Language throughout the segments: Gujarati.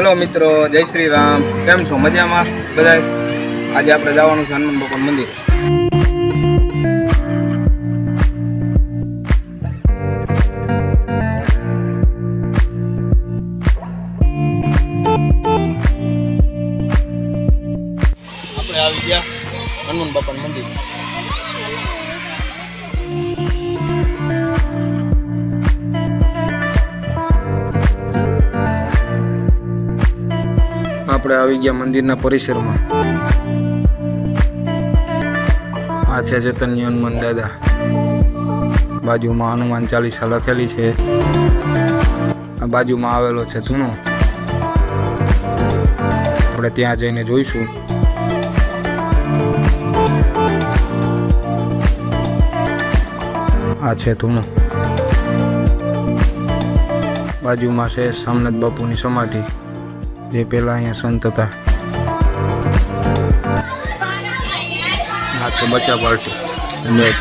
હેલો મિત્રો. જય શ્રી રામ. કેમ છો? મજામાં? બધાય? આજે આપણે જવાનું છે હનુમાન બાપા મંદિર. આપણે આવી ગયા હનુમાન બાપા મંદિર. આપણે આવી ગયા મંદિરના પરિસરમાં. આ છે ચૈતન્ય હનુમાન દાદા. બાજુમાં હનુમાન ચાલીસા લખેલી છે. આ બાજુમાં આવેલો છે ચૂનો આપણે ત્યાં જઈને જોઈશું. આ છે ધૂણો. બાજુમાં છે સામનાથ બાપુની સમાધિ. જે પહેલાં અહીંયા સંત હતા. આ છે બચ્ચા પાર્ટી. અંદર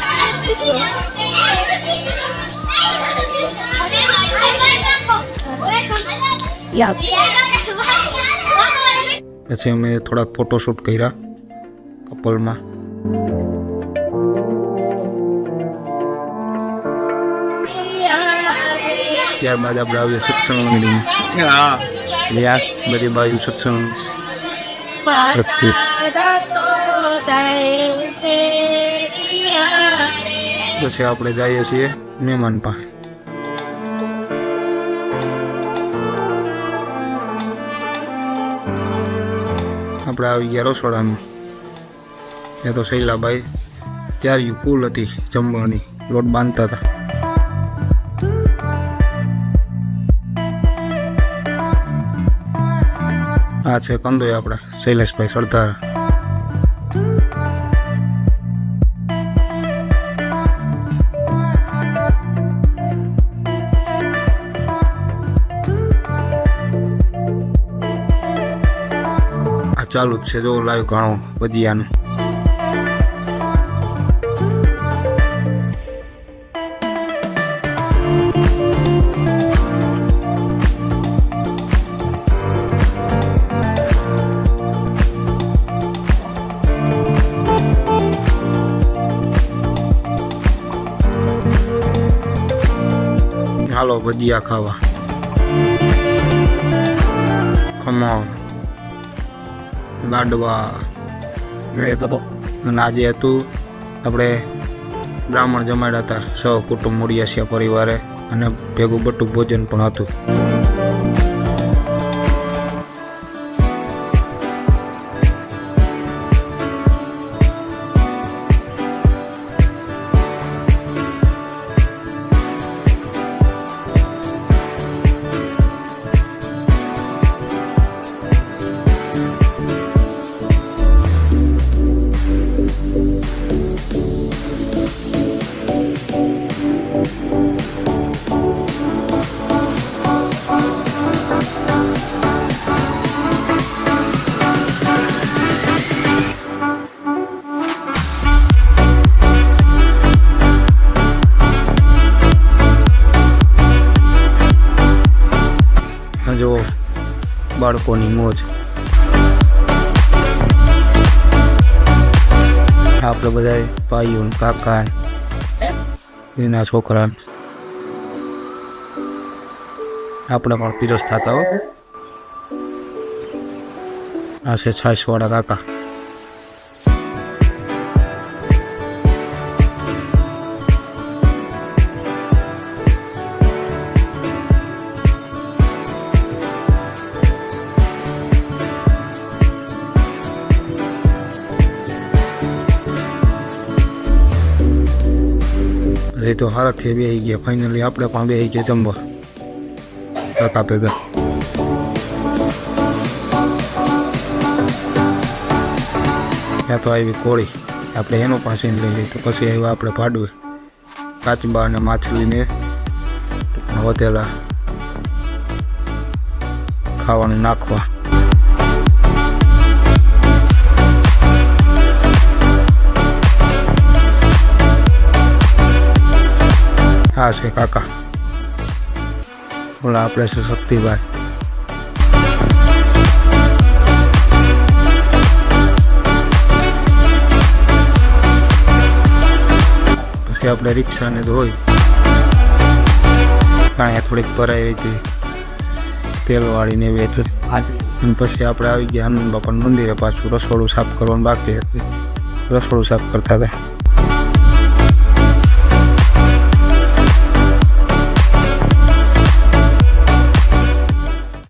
પછી અમે થોડાક ફોટોશૂટ કર્યા કપલમાં. ત્યારબાદ આપણે આવીએ સત્સંગ મંડળીમાં લ્યા બધી બાજુ સત્સંગ પ્રેક્ટિસ પછી આપણે જઈએ છીએ મહેમાન પાસે આપણે આવી ગયા રસોડામાં. એ તો શૈલાભાઈ ત્યારે પુલ હતી જમવાની, લોટ બાંધતા હતા. આ છે કંદોય આપણે શૈલેષભાઈ સરદાર. ચાલુ જ છે જો લાઈવ ઘણો ભજીયાનું હાલો ભજીયા ખાવા. ખમણ લાડવા. અને આજે હતું આપણે બ્રાહ્મણ જમાડ્યા હતા સહ કુટુંબ મોડિયાસિયા પરિવારે અને ભેગું બટું ભોજન પણ હતું. બાળકોની મોજ આપણે બધા ભાઈઓ કાકા એના છોકરા. આપણે પણ પીરસ થતા હો આ છે છાસવાળા કાકા હજી તો હારાથી બે ગયા. ફાઇનલી આપણે પણ બે ગયા જમવા. કાકા ભેગા. ત્યાં તો આવી કોળી. આપણે એનો પાસે લઈ લઈ તો પછી આવ્યા આપણે ભાડવે કાચબા અને માછલીને વધેલા ખાવાનું નાખવા. આ છે કાકા? ઓલા આપણે છે શક્તિભાઈ પછી આપણે રિક્ષાને ધોઈ કાંઈ થોડીક ભરાઈ હતી. તેલવાળીને એવી હતી. પછી આપણે આવી ગયા હનુમાન બાપાનું મંદિરે પાછું રસોડું સાફ કરવાનું બાકી હતું. રસોડું સાફ કરતા હતા.